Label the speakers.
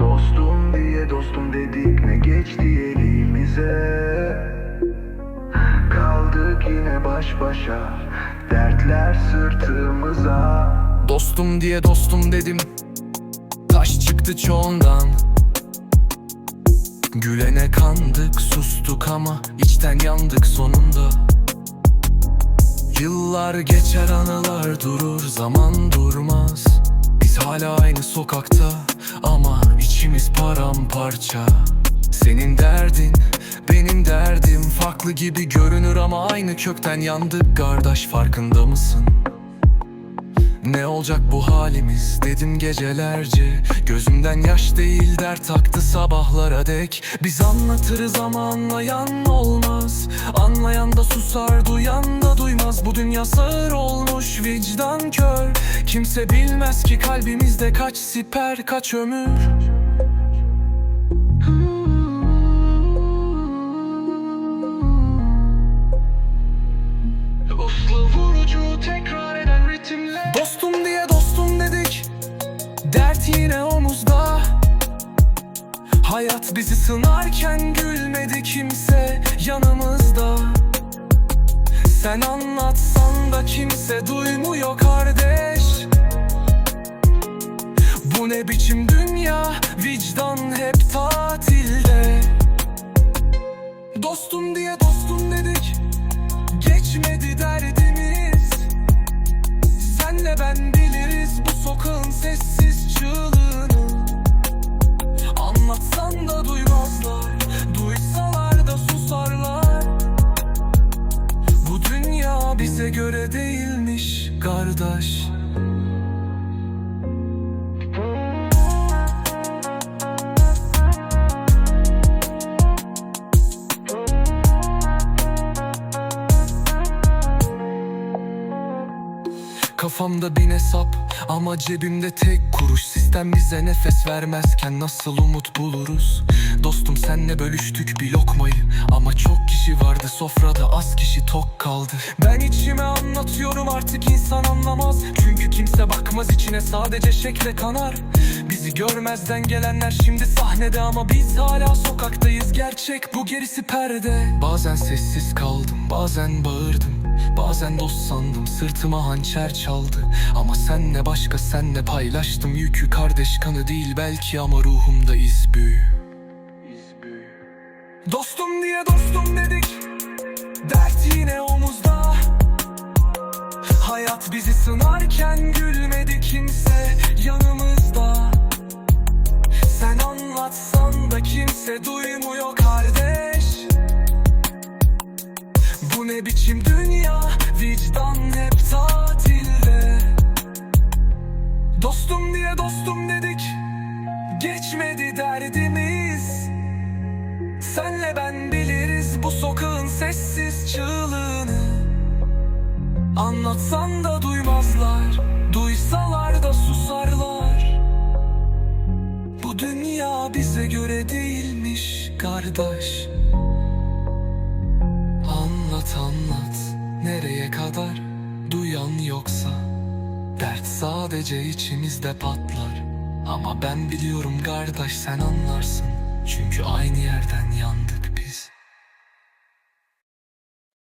Speaker 1: Dostum diye dostum dedik ne geçti elimize? Kaldık yine baş başa Dertler sırtımıza.
Speaker 2: Dostum diye dostum dedim Taş çıktı çoğundan. Gülene kandık sustuk ama içten yandık sonunda. Yıllar geçer anılar durur zaman durmaz. Biz hala aynı sokakta içimiz paramparça. Senin derdin benim derdim. Farklı gibi görünür ama aynı kökten yandık kardeş farkında mısın? Ne olacak bu halimiz? Dedim gecelerce. Gözümden yaş değil dert aktı sabahlara dek. Biz anlatırız ama anlayan olmaz. Anlayan da susar duyan da duymaz. Bu dünya sağır olmuş vicdan kör Kimse bilmez ki kalbimizde kaç siper kaç ömür
Speaker 1: Vurucu tekrar eden ritimle.
Speaker 2: Dostum diye dostum dedik. Dert yine omuzda. Hayat bizi sınarken gülmedi kimse yanımızda. Sen anlatsan da kimse duymuyor kardeş. Bu ne biçim dünya? Vicdan hep tatilde. Dostum diye dostum dedik. Geçmedi derdimiz Senle Kafamda bin hesap ama cebimde tek kuruş. Sistem bize nefes vermezken nasıl umut buluruz? Dostum senle bölüştük bir lokmayı Ama çok kişi vardı. Sofrada az kişi tok kaldı. Ben içime anlatıyorum artık insan anlamaz. Çünkü kimse bakmaz içine sadece şekle kanar. Bizi görmezden gelenler şimdi sahnede ama biz hala sokaktayız. Gerçek bu gerisi perde. Bazen sessiz kaldım bazen bağırdım Bazen dost sandım sırtıma hançer çaldı. Ama senle başka senle paylaştım. Yükü Kardeş kanı değil belki ama ruhumda iz büyü. Dostum diye dostum dedik. Dert yine omuzda. Hayat bizi sınarken gülmedi kimse yanımızda. Sen anlatsan da kimse duymuyor kardeş ne biçim dünya vicdan hep tatilde. Dostum diye dostum dedik Geçmedi derdimiz. Senle ben biliriz bu sokağın sessiz çığlığını. Anlatsan da duymazlar Duysalar da susarlar. Bu dünya bize göre değilmiş kardeş Anlat anlat. Nereye kadar duyan yoksa? Dert sadece içimizde patlar. Ama ben biliyorum kardeş sen anlarsın. Çünkü aynı yerden yandık